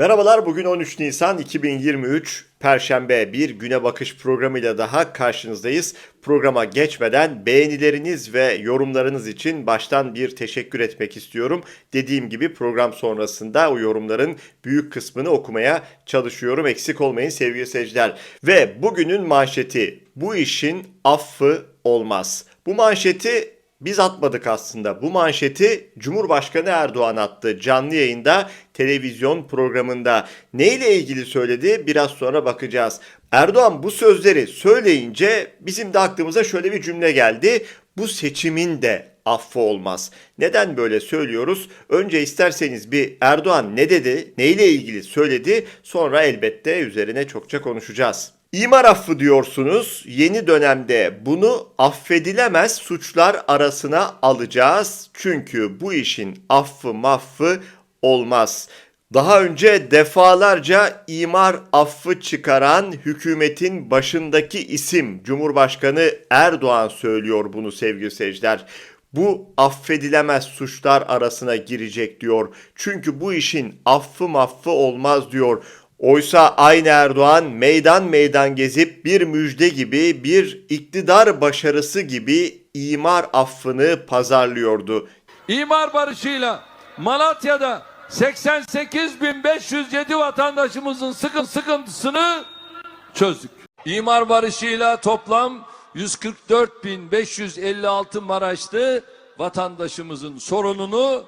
Merhabalar bugün 13 Nisan 2023 Perşembe bir güne bakış programıyla daha karşınızdayız. Programa geçmeden beğenileriniz ve yorumlarınız için baştan bir teşekkür etmek istiyorum. Dediğim gibi program sonrasında o yorumların büyük kısmını okumaya çalışıyorum. Eksik olmayın sevgili seyirciler. Ve bugünün manşeti bu işin affı olmaz. Bu manşeti biz atmadık aslında. Bu manşeti Cumhurbaşkanı Erdoğan attı canlı yayında televizyon programında. Neyle ilgili söyledi biraz sonra bakacağız. Erdoğan bu sözleri söyleyince bizim de aklımıza şöyle bir cümle geldi. Bu seçimin de affı olmaz. Neden böyle söylüyoruz? Önce isterseniz bir Erdoğan ne dedi, neyle ilgili söyledi sonra elbette üzerine çokça konuşacağız. İmar affı diyorsunuz. Yeni dönemde bunu affedilemez suçlar arasına alacağız. Çünkü bu işin affı maffı olmaz. Daha önce defalarca imar affı çıkaran hükümetin başındaki isim Cumhurbaşkanı Erdoğan söylüyor bunu sevgili seyirciler. Bu affedilemez suçlar arasına girecek diyor. Çünkü bu işin affı maffı olmaz diyor. Oysa aynı Erdoğan meydan meydan gezip bir müjde gibi bir iktidar başarısı gibi imar affını pazarlıyordu. İmar barışıyla Malatya'da 88.507 vatandaşımızın sıkın sıkıntısını çözdük. İmar barışıyla toplam 144.556 Maraşlı vatandaşımızın sorununu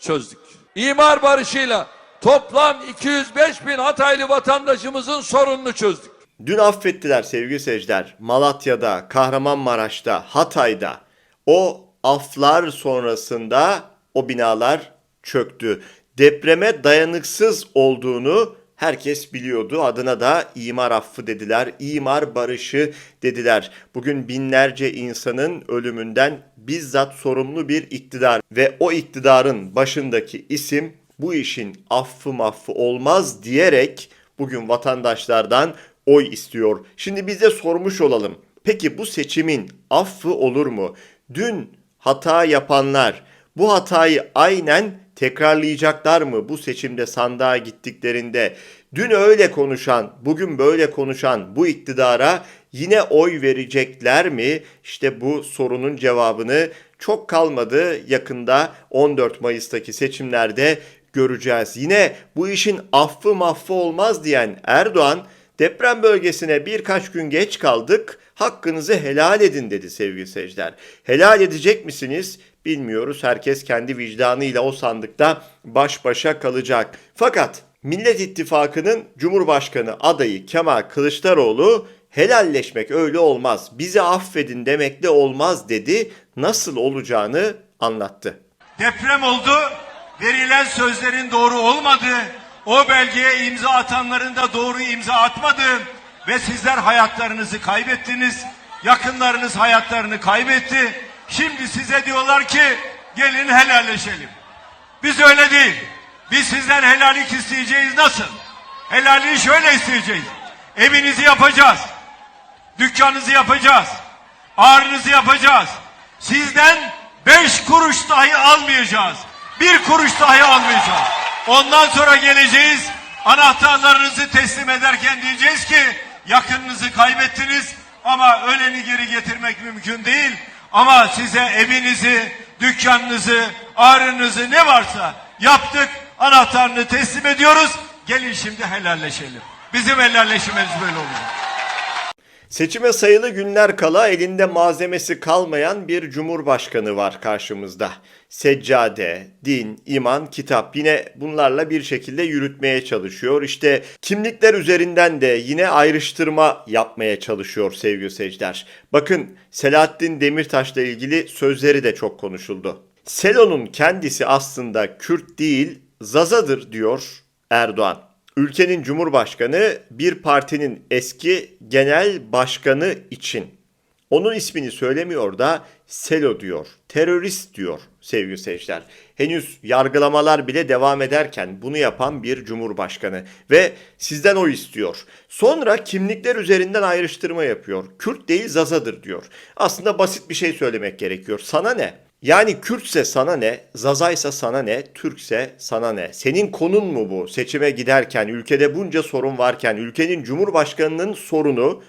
çözdük. İmar barışıyla toplam 205 bin Hataylı vatandaşımızın sorununu çözdük. Dün affettiler sevgili seyirciler. Malatya'da, Kahramanmaraş'ta, Hatay'da. O aflar sonrasında o binalar çöktü. Depreme dayanıksız olduğunu herkes biliyordu. Adına da imar affı dediler, imar barışı dediler. Bugün binlerce insanın ölümünden bizzat sorumlu bir iktidar ve o iktidarın başındaki isim bu işin affı maffı olmaz diyerek bugün vatandaşlardan oy istiyor. Şimdi biz de sormuş olalım. Peki bu seçimin affı olur mu? Dün hata yapanlar bu hatayı aynen tekrarlayacaklar mı bu seçimde sandığa gittiklerinde? Dün öyle konuşan, bugün böyle konuşan bu iktidara yine oy verecekler mi? İşte bu sorunun cevabını çok kalmadı yakında 14 Mayıs'taki seçimlerde göreceğiz. Yine bu işin affı maffı olmaz diyen Erdoğan deprem bölgesine birkaç gün geç kaldık hakkınızı helal edin dedi sevgili seyirciler. Helal edecek misiniz? Bilmiyoruz. Herkes kendi vicdanıyla o sandıkta baş başa kalacak. Fakat Millet İttifakı'nın Cumhurbaşkanı adayı Kemal Kılıçdaroğlu helalleşmek öyle olmaz. Bizi affedin demekle olmaz dedi. Nasıl olacağını anlattı. Deprem oldu, verilen sözlerin doğru olmadı, o belgeye imza atanların da doğru imza atmadı ve sizler hayatlarınızı kaybettiniz, yakınlarınız hayatlarını kaybetti. Şimdi size diyorlar ki gelin helalleşelim. Biz öyle değil. Biz sizden helallik isteyeceğiz nasıl? Helalliği şöyle isteyeceğiz. Evinizi yapacağız. Dükkanınızı yapacağız. Ağrınızı yapacağız. Sizden beş kuruş dahi almayacağız. Bir kuruş dahi almayacağız. Ondan sonra geleceğiz. Anahtarlarınızı teslim ederken diyeceğiz ki yakınınızı kaybettiniz ama öleni geri getirmek mümkün değil. Ama size evinizi, dükkanınızı, ağrınızı ne varsa yaptık. Anahtarını teslim ediyoruz. Gelin şimdi helalleşelim. Bizim helalleşmemiz böyle olacak. Seçime sayılı günler kala elinde malzemesi kalmayan bir cumhurbaşkanı var karşımızda. Seccade, din, iman, kitap yine bunlarla bir şekilde yürütmeye çalışıyor. İşte kimlikler üzerinden de yine ayrıştırma yapmaya çalışıyor sevgili seyirciler. Bakın Selahattin Demirtaş'la ilgili sözleri de çok konuşuldu. Selo'nun kendisi aslında Kürt değil, Zazadır diyor Erdoğan. Ülkenin cumhurbaşkanı bir partinin eski genel başkanı için. Onun ismini söylemiyor da Selo diyor, terörist diyor sevgili seyirciler. Henüz yargılamalar bile devam ederken bunu yapan bir cumhurbaşkanı ve sizden o istiyor. Sonra kimlikler üzerinden ayrıştırma yapıyor. Kürt değil Zazadır diyor. Aslında basit bir şey söylemek gerekiyor. Sana ne? Yani Kürtse sana ne, Zazaysa sana ne, Türkse sana ne? Senin konun mu bu? Seçime giderken, ülkede bunca sorun varken, ülkenin cumhurbaşkanının sorunu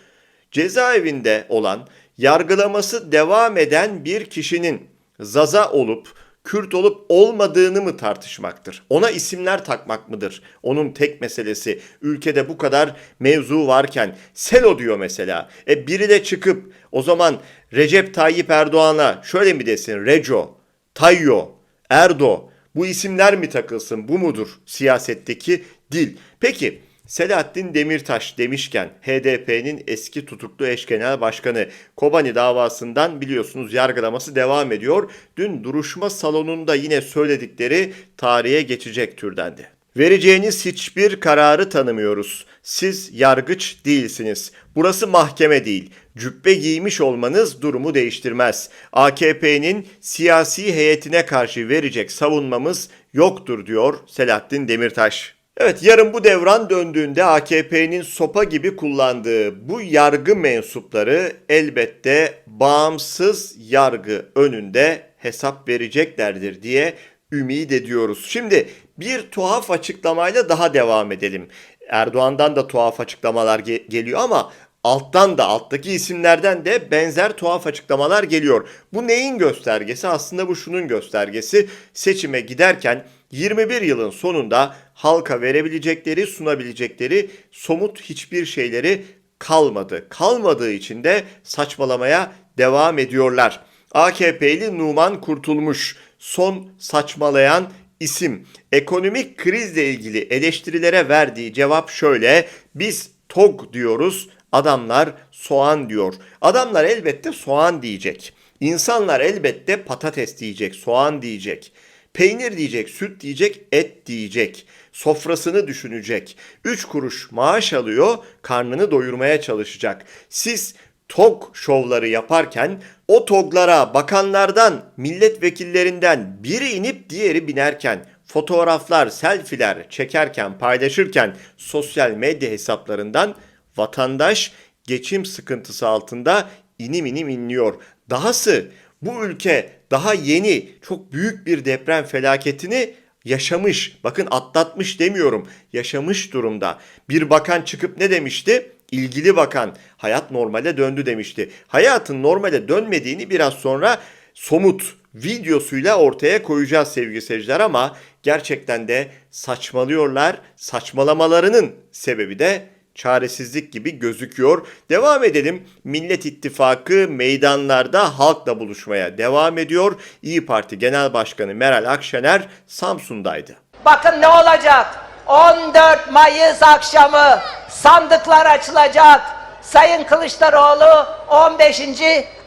cezaevinde olan, yargılaması devam eden bir kişinin Zaza olup Kürt olup olmadığını mı tartışmaktır? Ona isimler takmak mıdır? Onun tek meselesi ülkede bu kadar mevzu varken Selo diyor mesela. E biri de çıkıp o zaman Recep Tayyip Erdoğan'a şöyle mi desin? Reco, Tayyo, Erdo bu isimler mi takılsın? Bu mudur siyasetteki dil? Peki Selahattin Demirtaş demişken HDP'nin eski tutuklu eş genel başkanı Kobani davasından biliyorsunuz yargılaması devam ediyor. Dün duruşma salonunda yine söyledikleri tarihe geçecek türdendi. Vereceğiniz hiçbir kararı tanımıyoruz. Siz yargıç değilsiniz. Burası mahkeme değil. Cübbe giymiş olmanız durumu değiştirmez. AKP'nin siyasi heyetine karşı verecek savunmamız yoktur diyor Selahattin Demirtaş. Evet yarın bu devran döndüğünde AKP'nin sopa gibi kullandığı bu yargı mensupları elbette bağımsız yargı önünde hesap vereceklerdir diye ümit ediyoruz. Şimdi bir tuhaf açıklamayla daha devam edelim. Erdoğan'dan da tuhaf açıklamalar ge- geliyor ama alttan da alttaki isimlerden de benzer tuhaf açıklamalar geliyor. Bu neyin göstergesi? Aslında bu şunun göstergesi. Seçime giderken 21 yılın sonunda halka verebilecekleri, sunabilecekleri somut hiçbir şeyleri kalmadı. Kalmadığı için de saçmalamaya devam ediyorlar. AKP'li Numan Kurtulmuş son saçmalayan isim. Ekonomik krizle ilgili eleştirilere verdiği cevap şöyle. Biz TOG diyoruz, adamlar soğan diyor. Adamlar elbette soğan diyecek. İnsanlar elbette patates diyecek, soğan diyecek. Peynir diyecek, süt diyecek, et diyecek. Sofrasını düşünecek. 3 kuruş maaş alıyor, karnını doyurmaya çalışacak. Siz TOG şovları yaparken o TOG'lara bakanlardan, milletvekillerinden biri inip diğeri binerken fotoğraflar, selfiler çekerken, paylaşırken sosyal medya hesaplarından vatandaş geçim sıkıntısı altında inim inim inliyor. Dahası bu ülke daha yeni çok büyük bir deprem felaketini yaşamış. Bakın atlatmış demiyorum. Yaşamış durumda. Bir bakan çıkıp ne demişti? İlgili bakan hayat normale döndü demişti. Hayatın normale dönmediğini biraz sonra somut videosuyla ortaya koyacağız sevgili seyirciler ama gerçekten de saçmalıyorlar. Saçmalamalarının sebebi de çaresizlik gibi gözüküyor. Devam edelim. Millet İttifakı meydanlarda halkla buluşmaya devam ediyor. İyi Parti Genel Başkanı Meral Akşener Samsun'daydı. Bakın ne olacak? 14 Mayıs akşamı sandıklar açılacak. Sayın Kılıçdaroğlu 15.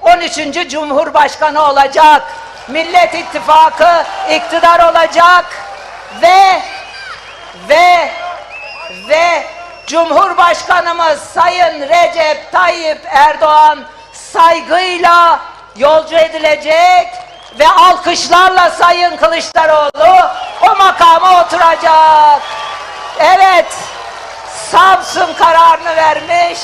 13. Cumhurbaşkanı olacak. Millet İttifakı iktidar olacak ve ve ve Cumhurbaşkanımız Sayın Recep Tayyip Erdoğan saygıyla yolcu edilecek ve alkışlarla Sayın Kılıçdaroğlu o makama oturacak. Evet, Samsun kararını vermiş.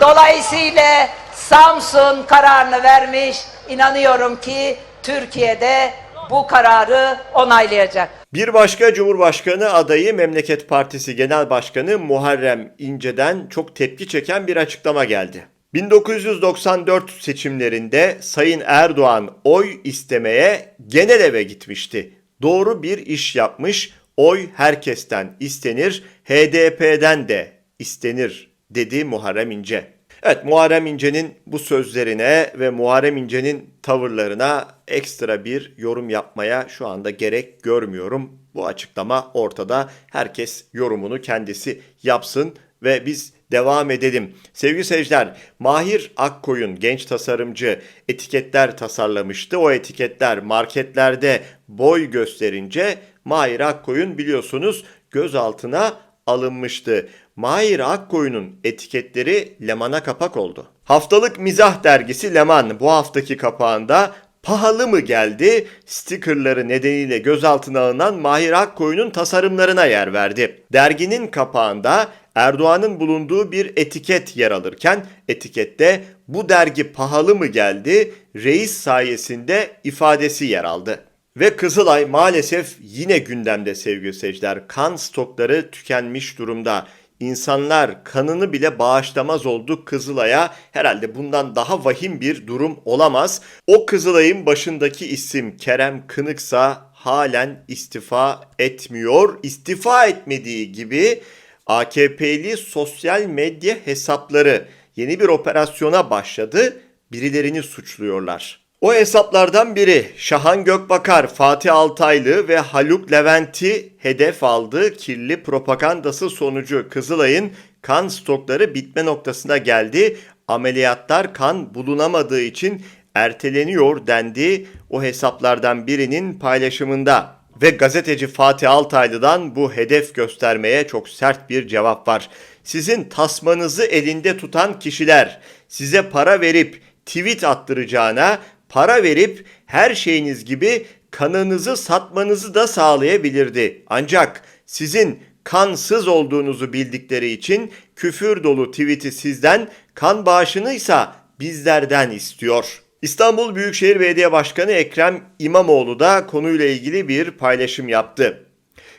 Dolayısıyla Samsun kararını vermiş. İnanıyorum ki Türkiye'de bu kararı onaylayacak. Bir başka Cumhurbaşkanı adayı Memleket Partisi Genel Başkanı Muharrem İnce'den çok tepki çeken bir açıklama geldi. 1994 seçimlerinde Sayın Erdoğan oy istemeye genel eve gitmişti. Doğru bir iş yapmış, oy herkesten istenir, HDP'den de istenir dedi Muharrem İnce. Evet Muharrem İnce'nin bu sözlerine ve Muharrem İnce'nin tavırlarına ekstra bir yorum yapmaya şu anda gerek görmüyorum. Bu açıklama ortada. Herkes yorumunu kendisi yapsın ve biz devam edelim. Sevgili seyirciler, Mahir Akkoyun genç tasarımcı etiketler tasarlamıştı. O etiketler marketlerde boy gösterince Mahir Akkoyun biliyorsunuz gözaltına alınmıştı. Mahir Akkoyun'un etiketleri Leman'a kapak oldu. Haftalık mizah dergisi Leman bu haftaki kapağında pahalı mı geldi stickerları nedeniyle gözaltına alınan Mahir Akkoyun'un tasarımlarına yer verdi. Derginin kapağında Erdoğan'ın bulunduğu bir etiket yer alırken etikette bu dergi pahalı mı geldi reis sayesinde ifadesi yer aldı. Ve Kızılay maalesef yine gündemde sevgili seyirciler. Kan stokları tükenmiş durumda. İnsanlar kanını bile bağışlamaz oldu Kızılay'a. Herhalde bundan daha vahim bir durum olamaz. O Kızılay'ın başındaki isim Kerem Kınıksa halen istifa etmiyor. İstifa etmediği gibi AKP'li sosyal medya hesapları yeni bir operasyona başladı. Birilerini suçluyorlar. O hesaplardan biri Şahan Gökbakar, Fatih Altaylı ve Haluk Levent'i hedef aldı. Kirli propagandası sonucu Kızılay'ın kan stokları bitme noktasına geldi. Ameliyatlar kan bulunamadığı için erteleniyor dendi o hesaplardan birinin paylaşımında. Ve gazeteci Fatih Altaylı'dan bu hedef göstermeye çok sert bir cevap var. Sizin tasmanızı elinde tutan kişiler size para verip tweet attıracağına para verip her şeyiniz gibi kanınızı satmanızı da sağlayabilirdi. Ancak sizin kansız olduğunuzu bildikleri için küfür dolu tweet'i sizden, kan bağışını ise bizlerden istiyor. İstanbul Büyükşehir Belediye Başkanı Ekrem İmamoğlu da konuyla ilgili bir paylaşım yaptı.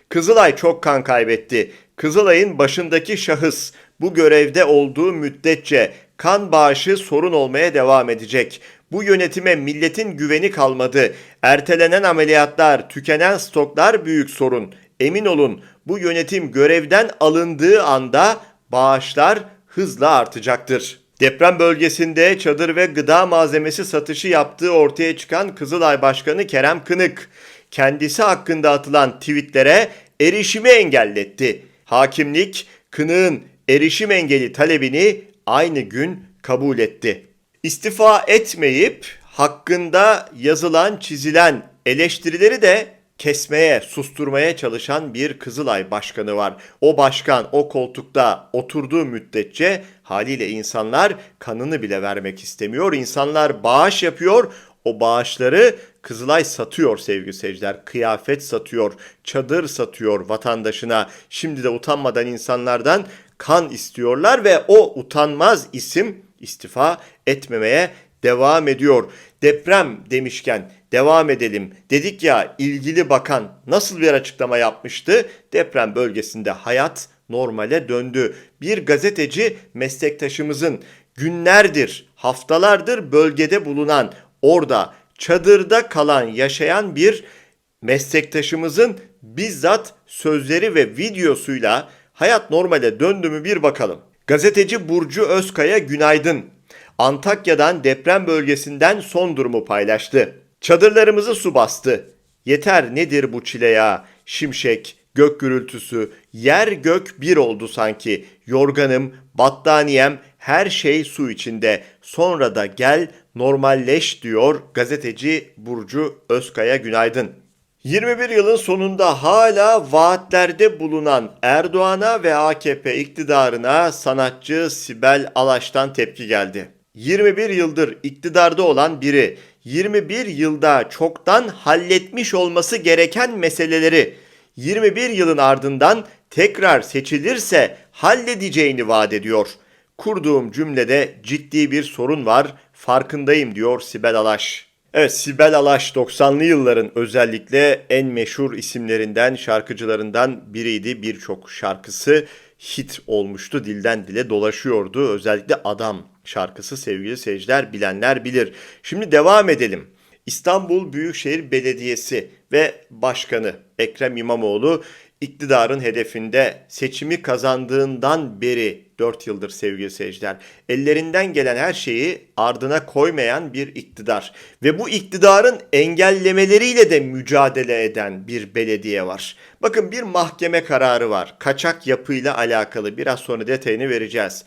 Kızılay çok kan kaybetti. Kızılay'ın başındaki şahıs bu görevde olduğu müddetçe kan bağışı sorun olmaya devam edecek. Bu yönetime milletin güveni kalmadı. Ertelenen ameliyatlar, tükenen stoklar büyük sorun. Emin olun bu yönetim görevden alındığı anda bağışlar hızla artacaktır. Deprem bölgesinde çadır ve gıda malzemesi satışı yaptığı ortaya çıkan Kızılay Başkanı Kerem Kınık, kendisi hakkında atılan tweetlere erişimi engelletti. Hakimlik Kınık'ın erişim engeli talebini aynı gün kabul etti. İstifa etmeyip hakkında yazılan, çizilen eleştirileri de kesmeye, susturmaya çalışan bir Kızılay başkanı var. O başkan o koltukta oturduğu müddetçe haliyle insanlar kanını bile vermek istemiyor. İnsanlar bağış yapıyor. O bağışları Kızılay satıyor sevgili seyirciler. Kıyafet satıyor, çadır satıyor vatandaşına. Şimdi de utanmadan insanlardan kan istiyorlar ve o utanmaz isim istifa etmemeye devam ediyor. Deprem demişken devam edelim. Dedik ya ilgili bakan nasıl bir açıklama yapmıştı? Deprem bölgesinde hayat normale döndü. Bir gazeteci meslektaşımızın günlerdir, haftalardır bölgede bulunan, orada çadırda kalan, yaşayan bir meslektaşımızın bizzat sözleri ve videosuyla hayat normale döndü mü bir bakalım. Gazeteci Burcu Özkaya günaydın. Antakya'dan deprem bölgesinden son durumu paylaştı. Çadırlarımızı su bastı. Yeter nedir bu çile ya? Şimşek, gök gürültüsü, yer gök bir oldu sanki. Yorganım, battaniyem, her şey su içinde. Sonra da gel normalleş diyor gazeteci Burcu Özkaya günaydın. 21 yılın sonunda hala vaatlerde bulunan Erdoğan'a ve AKP iktidarına sanatçı Sibel Alaş'tan tepki geldi. 21 yıldır iktidarda olan biri 21 yılda çoktan halletmiş olması gereken meseleleri 21 yılın ardından tekrar seçilirse halledeceğini vaat ediyor. Kurduğum cümlede ciddi bir sorun var, farkındayım diyor Sibel Alaş. Evet Sibel Alaş 90'lı yılların özellikle en meşhur isimlerinden, şarkıcılarından biriydi. Birçok şarkısı hit olmuştu, dilden dile dolaşıyordu. Özellikle Adam şarkısı sevgili seyirciler bilenler bilir. Şimdi devam edelim. İstanbul Büyükşehir Belediyesi ve Başkanı Ekrem İmamoğlu iktidarın hedefinde seçimi kazandığından beri 4 yıldır sevgili seyirciler. Ellerinden gelen her şeyi ardına koymayan bir iktidar ve bu iktidarın engellemeleriyle de mücadele eden bir belediye var. Bakın bir mahkeme kararı var. Kaçak yapıyla alakalı biraz sonra detayını vereceğiz.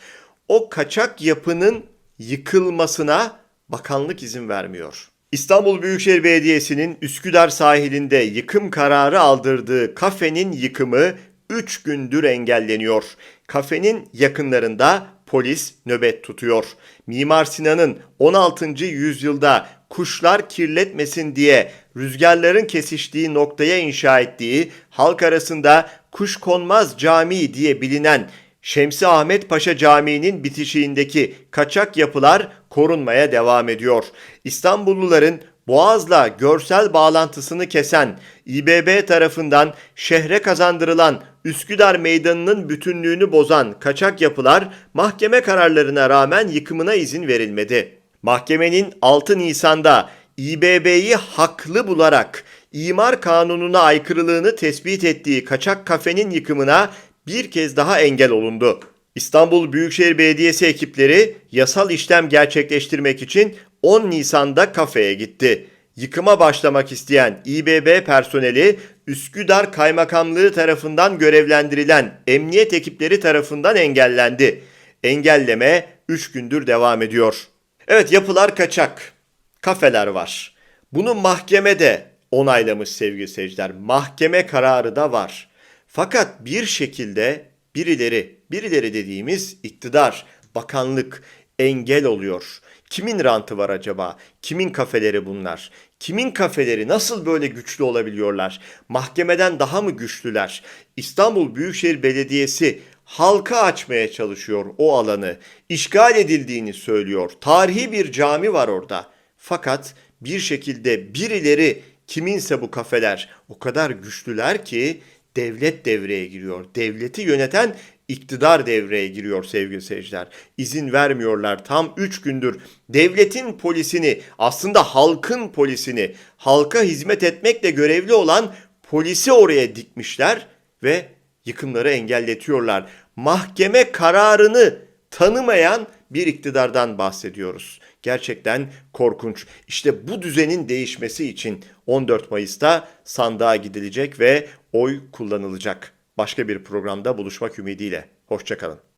O kaçak yapının yıkılmasına bakanlık izin vermiyor. İstanbul Büyükşehir Belediyesi'nin Üsküdar sahilinde yıkım kararı aldırdığı kafenin yıkımı 3 gündür engelleniyor. Kafenin yakınlarında polis nöbet tutuyor. Mimar Sinan'ın 16. yüzyılda kuşlar kirletmesin diye rüzgarların kesiştiği noktaya inşa ettiği halk arasında kuş konmaz cami diye bilinen Şemsi Ahmet Paşa Camii'nin bitişiğindeki kaçak yapılar korunmaya devam ediyor. İstanbulluların Boğaz'la görsel bağlantısını kesen İBB tarafından şehre kazandırılan Üsküdar Meydanı'nın bütünlüğünü bozan kaçak yapılar mahkeme kararlarına rağmen yıkımına izin verilmedi. Mahkemenin 6 Nisan'da İBB'yi haklı bularak imar kanununa aykırılığını tespit ettiği kaçak kafenin yıkımına bir kez daha engel olundu. İstanbul Büyükşehir Belediyesi ekipleri yasal işlem gerçekleştirmek için 10 Nisan'da kafeye gitti. Yıkıma başlamak isteyen İBB personeli Üsküdar Kaymakamlığı tarafından görevlendirilen emniyet ekipleri tarafından engellendi. Engelleme 3 gündür devam ediyor. Evet yapılar kaçak. Kafeler var. Bunu mahkemede onaylamış sevgili seyirciler. Mahkeme kararı da var. Fakat bir şekilde birileri, birileri dediğimiz iktidar, bakanlık engel oluyor. Kimin rantı var acaba? Kimin kafeleri bunlar? Kimin kafeleri nasıl böyle güçlü olabiliyorlar? Mahkemeden daha mı güçlüler? İstanbul Büyükşehir Belediyesi halka açmaya çalışıyor o alanı. İşgal edildiğini söylüyor. Tarihi bir cami var orada. Fakat bir şekilde birileri kiminse bu kafeler o kadar güçlüler ki devlet devreye giriyor. Devleti yöneten iktidar devreye giriyor sevgili seyirciler. İzin vermiyorlar tam 3 gündür. Devletin polisini aslında halkın polisini halka hizmet etmekle görevli olan polisi oraya dikmişler ve yıkımları engelletiyorlar. Mahkeme kararını tanımayan bir iktidardan bahsediyoruz. Gerçekten korkunç. İşte bu düzenin değişmesi için 14 Mayıs'ta sandığa gidilecek ve oy kullanılacak. Başka bir programda buluşmak ümidiyle. Hoşçakalın.